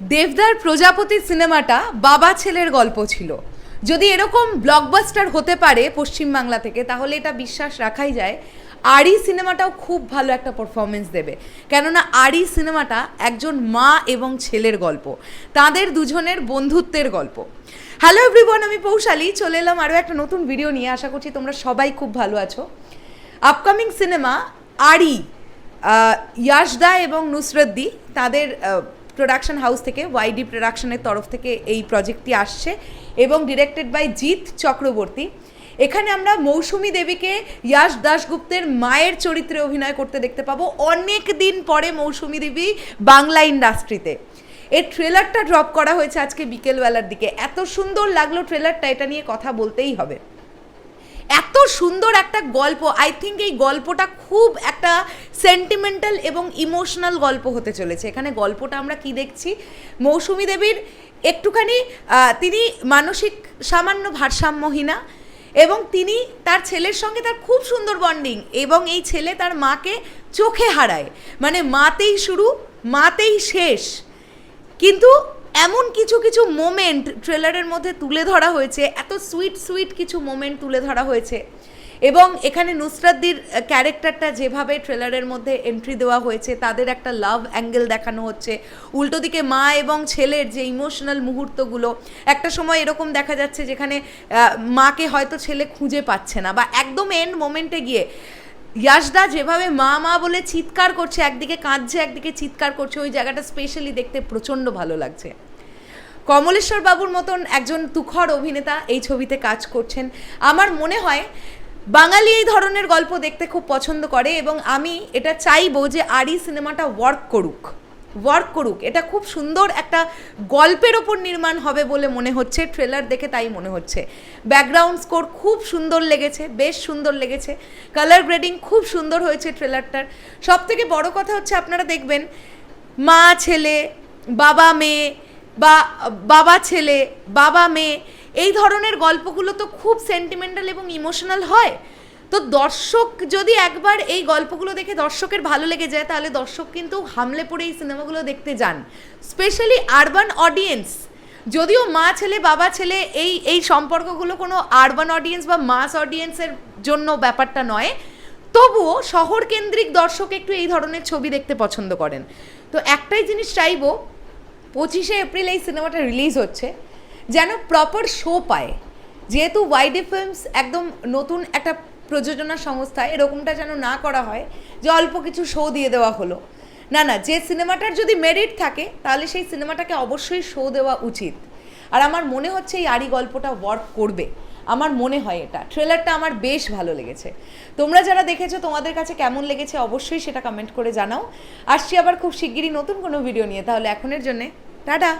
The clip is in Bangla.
দেবদার প্রজাপতি সিনেমাটা বাবা ছেলের গল্প ছিল। যদি এরকম ব্লকবাস্টার হতে পারে পশ্চিমবাংলা থেকে তাহলে এটা বিশ্বাস রাখাই যায়। আরি সিনেমাটাও খুব ভালো একটা পারফরমেন্স দেবে। কেননা আরি সিনেমাটা একজন মা এবং ছেলের গল্প তাদের দুজনের বন্ধুত্বের গল্প। হ্যালো এভরিওয়ান আমি পৌশালী চলে এলাম আরও একটা নতুন ভিডিও নিয়ে। আশা করছি তোমরা সবাই খুব ভালো আছো। আপকামিং সিনেমা আরি আহ, ইয়াশদা এবং নুসরতদি তাদের প্রোডাকশন হাউস থেকে ওয়াইডি প্রোডাকশনের তরফ থেকে এই প্রজেক্টটি আসছে এবং ডিরেক্টেড বাই জিৎ চক্রবর্তী। এখানে আমরা মৌসুমী দেবীকে ইয়াশ দাশগুপ্তের মায়ের চরিত্রে অভিনয় করতে দেখতে পাবো। অনেক দিন পরে মৌসুমী দেবী বাংলা ইন্ডাস্ট্রিতে। এর ট্রেলারটা ড্রপ করা হয়েছে আজকে বিকেলবেলার দিকে। এত সুন্দর লাগল ট্রেলারটা এটা নিয়ে কথা বলতেই হবে। এত সুন্দর একটা গল্প আই থিঙ্ক এই গল্পটা খুব একটা সেন্টিমেন্টাল এবং ইমোশনাল গল্প হতে চলেছে। এখানে গল্পটা আমরা কি দেখছি? মৌসুমী দেবীর একটুখানি তিনি মানসিক সামান্য ভারসাম্যহীনা এবং তিনি তার ছেলের সঙ্গে তার খুব সুন্দর বন্ডিং এবং এই ছেলে তার মাকে চোখে হারায়। মানে মাতেই শুরু, মাতেই শেষ। কিন্তু এমন কিছু কিছু মোমেন্ট ট্রেলারের মধ্যে তুলে ধরা হয়েছে, এত সুইট সুইট কিছু মোমেন্ট তুলে ধরা হয়েছে। এবং এখানে নুসরাতদির ক্যারেক্টারটা যেভাবে ট্রেলারের মধ্যে এন্ট্রি দেওয়া হয়েছে, তাদের একটা লাভ অ্যাঙ্গেল দেখানো হচ্ছে। উল্টো দিকে মা এবং ছেলের যে ইমোশনাল মুহূর্তগুলো, একটা সময় এরকম দেখা যাচ্ছে যেখানে মাকে হয়তো ছেলে খুঁজে পাচ্ছে না বা একদম এন্ড মোমেন্টে গিয়ে ইয়াশদা যেভাবে মা মা বলে চিৎকার করছে, একদিকে কাঁদছে, একদিকে চিৎকার করছে, ওই জায়গাটা স্পেশালি দেখতে প্রচণ্ড ভালো লাগছে। কমলেশ্বর বাবুর মতন একজন তুখর অভিনেতা এই ছবিতে কাজ করছেন। আমার মনে হয় বাঙালি এই ধরনের গল্প দেখতে খুব পছন্দ করে এবং আমি এটা চাইব যে আরি সিনেমাটা ওয়ার্ক করুক ওয়ার্ক করুক। এটা খুব সুন্দর একটা গল্পের ওপর নির্মাণ হবে বলে মনে হচ্ছে ট্রেলার দেখে তাই মনে হচ্ছে। ব্যাকগ্রাউন্ড স্কোর খুব সুন্দর লেগেছে, বেশ সুন্দর লেগেছে। কালার গ্রেডিং খুব সুন্দর হয়েছে ট্রেলারটার সব থেকে বড় কথা হচ্ছে আপনারা দেখবেন, মা, ছেলে, বাবা, মেয়ে বা বাবা, ছেলে, বাবা, মেয়ে এই ধরনের গল্পগুলো তো খুব সেন্টিমেন্টাল এবং ইমোশনাল হয়। তো দর্শক যদি একবার এই গল্পগুলো দেখে দর্শকের ভালো লেগে যায়, তাহলে দর্শক কিন্তু হামলে পড়ে এই সিনেমাগুলো দেখতে যান। স্পেশালি আরবান অডিয়েন্স যদিও মা ছেলে, বাবা ছেলে এই এই সম্পর্কগুলো কোনো আরবান অডিয়েন্স বা মাস অডিয়েন্সের জন্য ব্যাপারটা নয়। তবুও শহর কেন্দ্রিক দর্শক একটু এই ধরনের ছবি দেখতে পছন্দ করেন। তো একটাই জিনিস চাইব, পঁচিশে এপ্রিল এই সিনেমাটা রিলিজ হচ্ছে। যেন প্রপার শো পায়। যেহেতু ওয়াইডি ফিল্মস একদম নতুন একটা প্রযোজনা সংস্থা, এরকমটা যেন না করা হয় যে অল্প কিছু শো দিয়ে দেওয়া হলো। না না, যে সিনেমাটার যদি মেরিট থাকে, তাহলে সেই সিনেমাটাকে অবশ্যই শো দেওয়া উচিত। আর আমার মনে হচ্ছে এই আরি গল্পটা ওয়ার্ক করবে। আমার মনে হয় এটা। ট্রেলারটা আমার বেশ ভালো লেগেছে। তোমরা যারা দেখেছ, তোমাদের কাছে কেমন লেগেছে অবশ্যই সেটা কমেন্ট করে জানাও। আসছি আবার খুব শিগগিরই নতুন কোনো ভিডিও নিয়ে, তাহলে এখনের জন্যে, টাটা!